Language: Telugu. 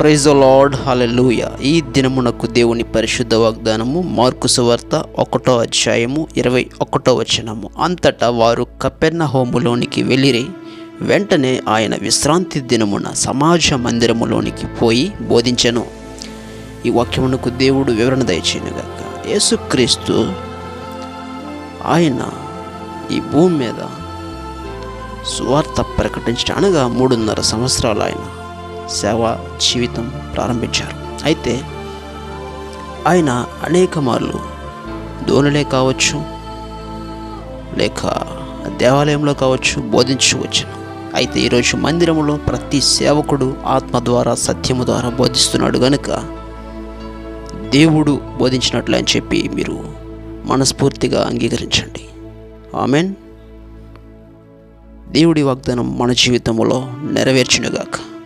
ప్రైజ్ లార్డ్ హలెలూయ ఈ దినమునకు దేవుని పరిశుద్ధ వాగ్దానము మార్కు సువార్త ఒకటో అధ్యాయము ఇరవై ఒకటో వచనము. అంతటా వారు కపెర్ణ హోములోనికి వెళ్ళిరి. వెంటనే ఆయన విశ్రాంతి దినమున సమాజ మందిరములోనికి పోయి బోధించెను. ఈ వాక్యమునకు దేవుడు వివరణ దయచేయనుగాక. యేసుక్రీస్తు ఆయన ఈ భూమి మీద సువార్త ప్రకటించడం అనగా మూడున్నర సంవత్సరాలు ఆయన సేవా జీవితం ప్రారంభించారు. అయితే ఆయన అనేక మార్లు దోణులే కావచ్చు లేక దేవాలయంలో కావచ్చు బోధించు వచ్చాను. అయితే ఈరోజు మందిరంలో ప్రతి సేవకుడు ఆత్మ ద్వారా సత్యము ద్వారా బోధిస్తున్నాడు గనుక దేవుడు బోధించినట్లు అని చెప్పి మీరు మనస్ఫూర్తిగా అంగీకరించండి. ఆమెన్. దేవుడి వాగ్దానం మన జీవితంలో నెరవేర్చునుగాక.